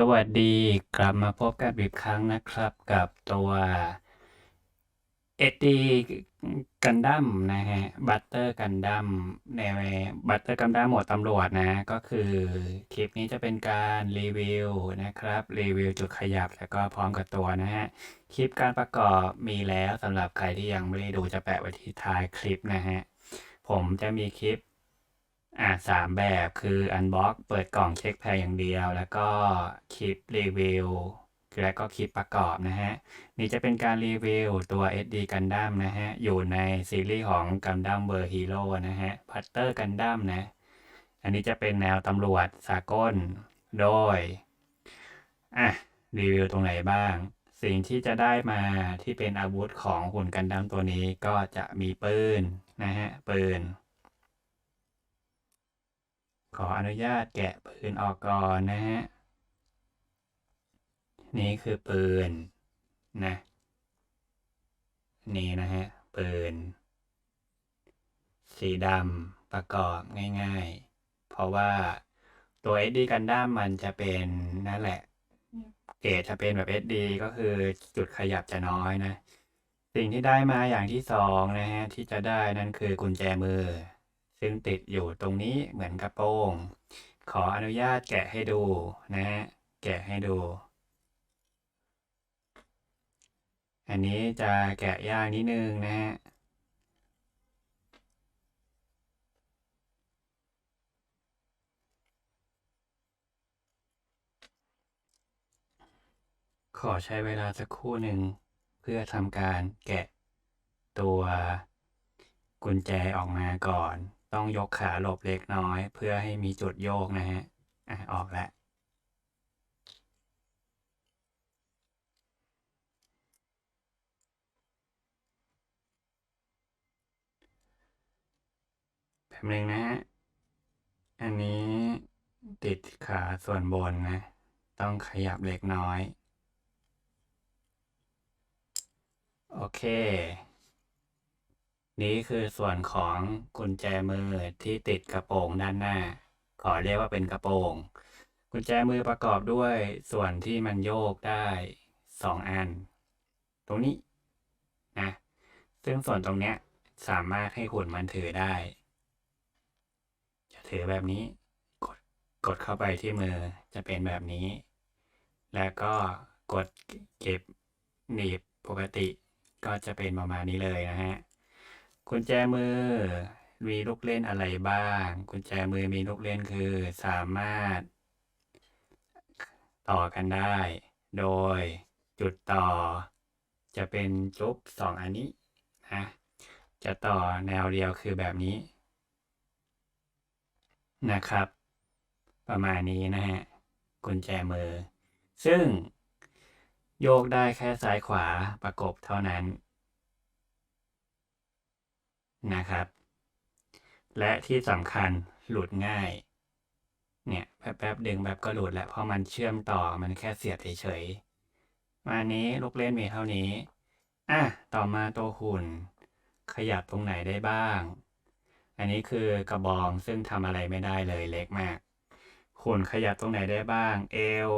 สวัสดีกลับมาพบกันอีกครั้งนะครับกับตัวเอ็ดดีกันดั้มนะฮะบัตเตอร์กันดั้มในบัตเตอร์กันดั้มหมวดตำรวจนะ ก็คือคลิปนี้จะเป็นการรีวิวนะครับ รีวิวจุดขยับแล้วก็พร้อมกับตัวนะฮะ คลิปการประกอบมีแล้วสำหรับใครที่ยังไม่ได้ดูจะแปะไว้ที่ท้ายคลิปนะฮะ ผมจะมีคลิป อ่าสามแบบคืออันบ็อกเปิดกล่องเช็คแพรอย่างเดียว แล้วก็คลิปรีวิวและก็คลิปประกอบนะฮะ นี่จะเป็นการรีวิวตัว SD Gundam นะฮะ อยู่ในซีรีส์ของ Gundam World Hero นะฮะพัตเตอร์กันดั้มนะ อันนี้จะเป็นแนวตำรวจสากล โดย อะ รีวิวตรงไหนบ้าง สิ่งที่จะได้มาที่เป็นอาวุธของหุ่นกันดั้มตัวนี้ก็จะมีปืนนะฮะ ปืน ขออนุญาตแกะปืนออกก่อนนะฮะ นี่คือปืนนะ นี่นะฮะ ปืน สีดำประกอบง่ายๆ เพราะว่าตัว SD Gundam มันจะเป็นนั่นแหละ เกรดจะเป็นแบบ SD ก็คือจุดขยับจะน้อยนะ สิ่งที่ได้มาอย่างที่สองนะฮะ ที่จะได้นั่นคือกุญแจมือ ซึ่งติดอยู่ตรงนี้เหมือนกระโปรง ขออนุญาตแกะให้ดูนะฮะ แกะให้ดู อันนี้จะแกะยากนิดนึงนะฮะขอใช้เวลาสักครู่หนึ่งเพื่อทำการแกะตัวกุญแจออกมาก่อน ต้องยกขาหลบเล็กน้อย เพื่อให้มีจุดโยกนะฮะอะออกแล้วแป๊บนึงนะฮะ อันนี้ติดขาส่วนบนนะ ต้องขยับเล็กน้อย โอเค นี่คือส่วนของกุญแจมือที่ติดกระโปรงด้านหน้า ขอเรียกว่าเป็นกระโปรง กุญแจมือประกอบด้วยส่วนที่มันโยกได้สองอัน ตรงนี้นะซึ่งส่วนตรงเนี้ยสามารถให้หุ่นมันถือได้ จะถือแบบนี้ กดกดเข้าไปที่มือจะเป็นแบบนี้ แล้วก็กดเก็บหนีบปกติก็จะเป็นประมาณนี้เลยนะฮะ กุญแจมือ มีลูกเล่นอะไรบ้าง กุญแจมือมีลูกเล่นคือสามารถ ต่อกันได้ โดยจุดต่อ จะเป็นจุ๊บสองอันนี้นะจะต่อแนวเดียวคือแบบนี้ นะครับ ประมาณนี้นะฮะ กุญแจมือ ซึ่งโยกได้แค่ซ้ายขวาประกบเท่านั้น นะครับ และที่สำคัญหลุดง่าย เนี่ยแป๊บๆดึงแบบก็หลุดแล้วเพราะมันเชื่อมต่อมันแค่เสียบเฉยๆมานี้ลูกเล่นมีเท่านี้อะต่อมาตัวหุ่น ขยับตรงไหนได้บ้าง อันนี้คือกระบองซึ่งทำอะไรไม่ได้เลยเล็กมาก หุ่นขยับตรงไหนได้บ้าง เอว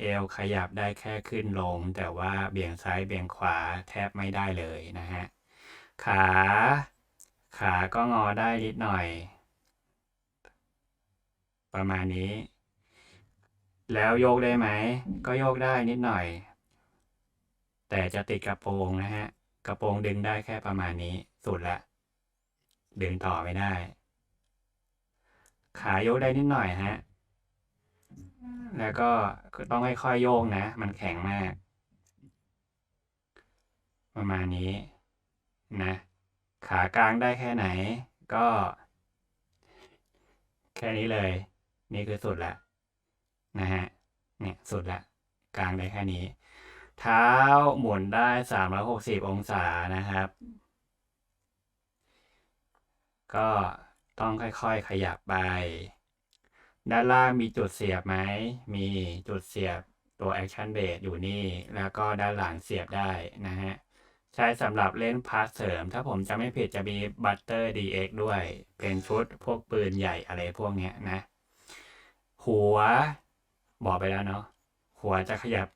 เอวขยับได้แค่ขึ้นลง แต่ว่าเบี่ยงซ้ายเบี่ยงขวาแทบไม่ได้เลยนะฮะ ขา ขาก็งอได้นิดหน่อย ประมาณนี้ แล้วโยกได้ไหม ก็โยกได้นิดหน่อย แต่จะติดกระโปรงนะฮะ กระโปรงดึงได้แค่ประมาณนี้สุดละ ดึงต่อไม่ได้ ขาโยกได้นิดหน่อยฮะ แล้วก็ต้องค่อยๆโยกนะ มันแข็งมาก ประมาณนี้นะ ขากลางได้แค่ไหน ก็ แค่นี้เลย นี่คือสุดละนะฮะเนี่ยสุดละกลางได้แค่นี้ เท้าหมุนได้สามร้อยหกสิบองศานะครับ ก็ต้องค่อยๆขยับไป ด้านล่างมีจุดเสียบไหม มีจุดเสียบตัว Action Base อยู่นี่ แล้วก็ด้านหลังเสียบได้นะฮะ ใช้สำหรับเล่นพาร์ทเสริม ถ้าผมจำไม่ผิดจะมี Butter DX ด้วย เป็นชุดพวกปืนใหญ่อะไรพวกเนี้ยนะ หัว บอกไปแล้วเนาะหัวจะขยับ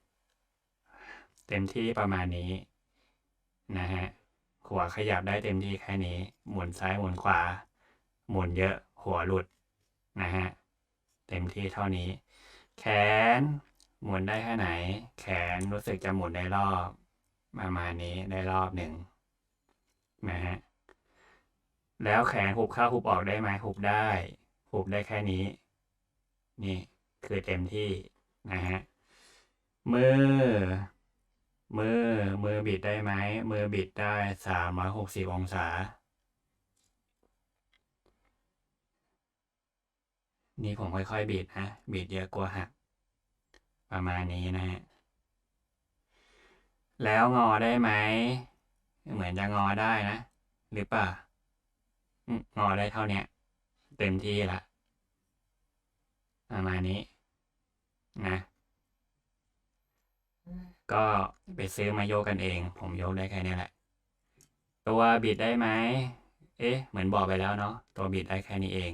เต็มที่ประมาณนี้ นะฮะ หัวขยับได้เต็มที่แค่นี้ หมุนซ้ายหมุนขวา หมุนเยอะ หัวหลุด นะฮะ เต็มที่เท่านี้ แขน หมุนได้แค่ไหน แขนรู้สึกจะหมุนได้รอบ ประมาณนี้ได้รอบหนึ่งนะฮะแล้วแขนหุบเข้าหุบออกได้ไหมหุบได้ หุบได้แค่นี้ นี่คือเต็มที่นะฮะมือ มือ มือบิดได้ไหม มือบิดได้สามร้อยหกสิบองศา นี่ผมค่อยๆบิดนะบิดเยอะกลัวหัก ประมาณนี้นะฮะ แล้วงอได้ไหม เหมือนจะงอได้นะ หรือเปล่างอได้เท่าเนี้ยเต็มที่ละประมาณนี้ นะ ก็ไปซื้อมาโยกกันเอง ผมโยกได้แค่นี้แหละ ตัวบิดได้ไหม เอ๊ะ เหมือนบอกไปแล้วเนาะ ตัวบิดได้แค่นี้เอง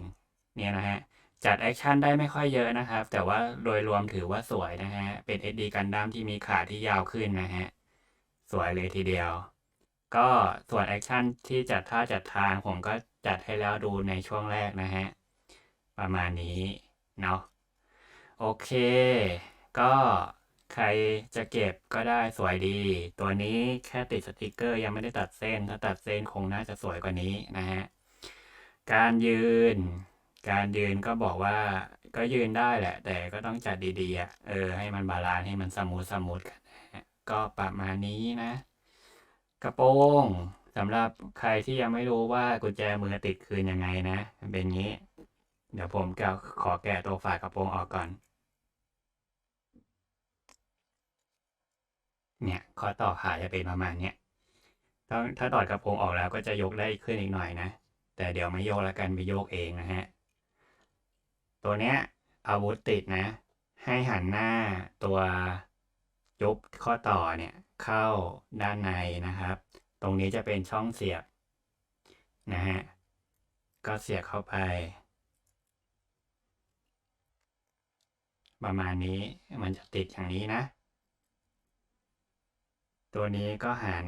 เนี่ยนะฮะ จัดแอคชั่นได้ไม่ค่อยเยอะนะครับ แต่ว่าโดยรวมถือว่าสวยนะฮะ เป็น SD กันดั้มที่มีขาที่ยาวขึ้นนะฮะ สวยเลยทีเดียว ก็ส่วนแอคชั่นที่จัดท่าจัดทางผมก็จัดให้แล้วดูในช่วงแรกนะฮะ ประมาณนี้เนาะโอเค ก็ใครจะเก็บก็ได้สวยดี ตัวนี้แค่ติดสติกเกอร์ยังไม่ได้ตัดเส้น ถ้าตัดเส้นคงน่าจะสวยกว่านี้นะฮะ การยืน การยืนก็บอกว่าก็ยืนได้แหละ แต่ก็ต้องจัดดีๆเออให้มันบาลานซ์ให้มันสมูทสมูทกัน ก็ประมาณนี้นะ กระโปรงสำหรับใครที่ยังไม่รู้ว่ากุญแจมือติดคืนยังไงนะมันเป็นงี้ เดี๋ยวผมจะขอแกะตัวฝากระโปรงออกก่อน เนี่ยข้อต่อขาจะเป็นประมาณเนี้ยถ้าถ้าถอดกระโปรงออกแล้วก็จะยกได้ขึ้นอีกหน่อยนะ แต่เดี๋ยวไม่โยกแล้วกันไปโยกเองนะฮะ ตัวเนี้ยอาวุธติดนะ ให้หันหน้าตัว ยุบข้อต่อเนี่ยเข้าด้านในนะครับ ตรงนี้จะเป็นช่องเสียบนะฮะ ก็เสียบเข้าไป ประมาณนี้มันจะติดอย่างนี้นะ ตัวนี้ก็หัน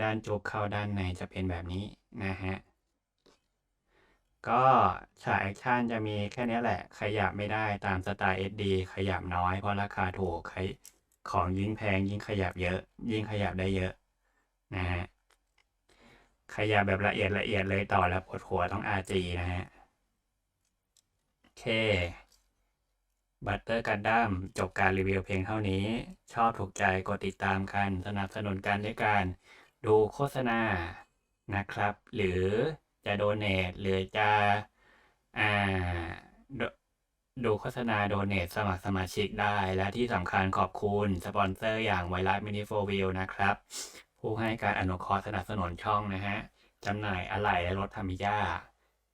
ด้านจุกเข้าด้านในจะเป็นแบบนี้นะฮะ ก็ฉากแอคชั่นจะมีแค่นี้แหละ ขยับไม่ได้ตามสไตล์ SD ขยับน้อยเพราะราคาถูกของยิ่งแพงยิ่งขยับเยอะ ยิ่งขยับได้เยอะนะฮะขยับแบบละเอียดละเอียดเลยต่อแล้วปวดหัวต้อง RG นะฮะโอเคบัตเตอร์กันดั้มจบการรีวิวเพียงเท่านี้ ชอบถูกใจกดติดตามกัน สนับสนุนกันด้วยการดูโฆษณานะครับ หรือ จะโดเน a หรือจะอ่าดดูโฆษณาโดเน a สมัครสมาชิกได้ และที่สำคัญขอบคุณสปอนเซอร์อย่างไวรัสมินิโฟวิลนะครับ ผู้ให้การอนุเคราะห์สนับสนุนช่องนะฮะจำหน่ายอะไหล่และรถทามิยา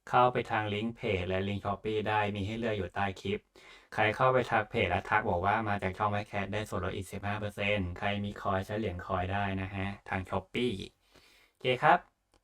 เข้าไปทางลิงก์เพจและลิงก์ช้อปปี้ได้มีให้เลือกอยู่ใต้คลิป ใครเข้าไปทักเพจและทักบอกว่ามาจากช่องไวแคทได้ส่วนลดอีก 15%ใครมีคอยใช้เหรียญคอยได้นะฮะ ทางช้อปปี้โอเคครับ